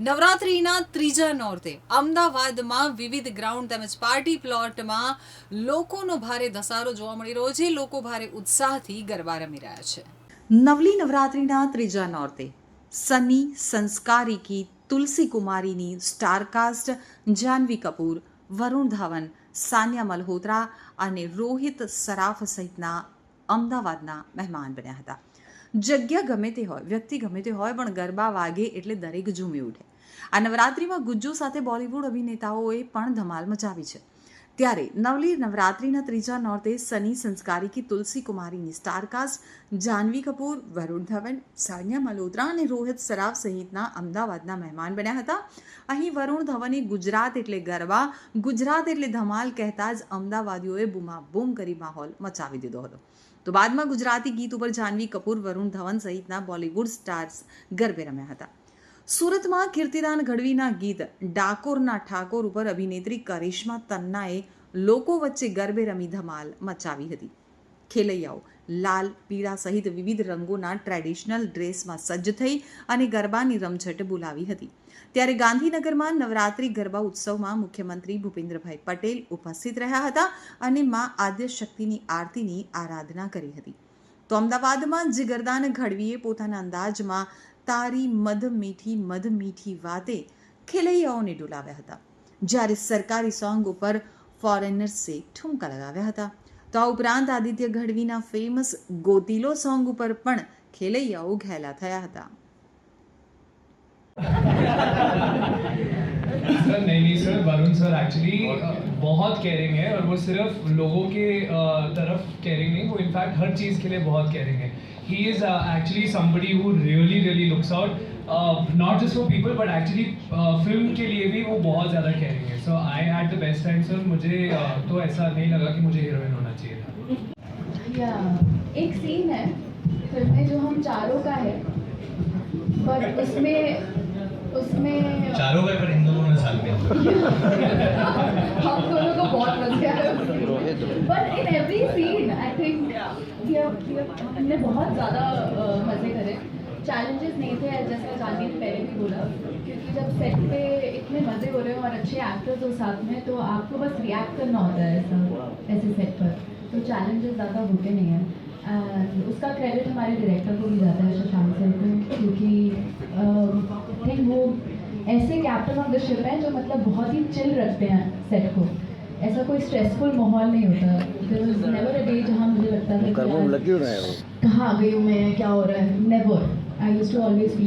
નવરાત્રિના ત્રીજા નોરતે અમદાવાદમાં વિવિધ ગ્રાઉન્ડ તેમજ પાર્ટી પ્લોટમાં લોકોનો ભારે ધસારો જોવા મળી રહ્યો છે. લોકો ભારે ઉત્સાહથી ગરબા રમી રહ્યા છે. નવલી નવરાત્રિના ત્રીજા નોરતે સની સંસ્કારિકી તુલસી કુમારીની સ્ટારકાસ્ટ જાહ્નવી કપૂર, વરુણ ધવન, સાનિયા મલ્હોત્રા અને રોહિત સરાફ સહિતના અમદાવાદના મહેમાન બન્યા હતા. જગ્યા ગમે તે હોય, વ્યક્તિ ગમે તે હોય, પણ ગરબા વાગે એટલે દરેક ઝૂમી ઉઠે. આ નવરાત્રિમાં ગુજ્જુ સાથે બોલિવૂડ અભિનેતાઓએ પણ ધમાલ મચાવી છે. ત્યારે નવલી નવરાત્રિના ત્રીજા નોર્તે સની સંસ્કારિકી તુલસી કુમારીની સ્ટારકાસ્ટ જાહ્નવી કપૂર, વરુણ ધવન, સાનિયા મલ્હોત્રા અને રોહિત સરાફ સહિતના અમદાવાદના મહેમાન બન્યા હતા. અહીં વરુણ ધવને ગુજરાત એટલે ગરબા, ગુજરાત એટલે ધમાલ કહેતા જ અમદાવાદીઓએ બૂમાબૂમ કરી માહોલ મચાવી દીધો હતો. તો બાદમાં ગુજરાતી ગીત ઉપર જાહ્નવી કપૂર, વરુણ ધવન સહિતના બોલિવૂડ સ્ટાર્સ ગરબે રમ્યા હતા. સુરતમાં કીર્તિદાન ગઢવીના ગીત ડાકોરના ઠાકોર ઉપર અભિનેત્રી કરિશ્મા તન્નાએ લોકો વચ્ચે ગરબે રમી ધમાલ મચાવી હતી. ખેલૈયાઓ લાલ, પીળા સહિત વિવિધ રંગોના ટ્રેડિશનલ ડ્રેસમાં સજ્જ થઈ અને ગરબાની રમઝટ બોલાવી હતી. ત્યારે ગાંધીનગરમાં નવરાત્રિ ગરબા ઉત્સવમાં મુખ્યમંત્રી ભૂપેન્દ્રભાઈ પટેલ ઉપસ્થિત રહ્યા હતા અને મા આદ્ય શક્તિની આરતીની આરાધના કરી હતી. તો અમદાવાદમાં જિગરદાન ઘડવીએ પોતાના અંદાજમાં તારી મધ મીઠી મધ મીઠી વાતે ખેલૈયાઓને ડોલાવ્યા હતા. જ્યારે સરકારી સોંગ ઉપર ફોરેનર્સે ઠુમકા લગાવ્યા હતા. તો આ ઉપરાંત આદિત્ય ઘડવીના ફેમસ ગોતીલો સોંગ ઉપર પણ ખેલૈયાઓ ઘેલા થયા હતા. નહીં સર. વરુણ સર એકચ્યુઅલી बहुत केयरिंग है और वो सिर्फ़ लोगों के तरफ़ केयरिंग नहीं वो इनफैक्ट हर चीज़ के लिए बहुत केयरिंग है। He is actually somebody who really really looks out not just for people but actually film के लिए भी वो बहुत ज़्यादा केयरिंग है। So I had the best time sir मुझे uh, तो ऐसा नहीं लगा कि मुझे हीरोइन होना चाहिए था। या एक सीन है फ़िल्म में जो हम चारों का है बट उसमें उसमें चारों का पर इन दोनों ने साथ में हम दोनों को बहुत मज़ा आया but in every scene I think हमने बहुत ज़्यादा मज़े करे। चैलेंजेस नहीं थे जैसा जानवी ने पहले भी बोला। क्योंकि जब सेट पे इतने मज़े हो रहे हो और अच्छे एक्टर्स हो साथ में तो आपको बस रिएक्ट करना होता है ऐसा, ऐसे सेट पर। तो चैलेंजेस ज़्यादा होते नहीं हैं। उसका क्रेडिट हमारे डायरेक्टर को भी जाता है, शशांक सर को, क्योंकि वो ऐसे कैप्टन ऑफ़ द शिप हैं जो मतलब बहुत ही चिल रखते हैं सेट को। ऐसा कोई स्ट्रेसफुल माहौल नहीं होता there was never a day जहाँ मुझे लगता था कि कर्मों में यार, लग क्यों रहे हो कहाँ आ गई हूँ मैं क्या हो रहा है never I used to always feel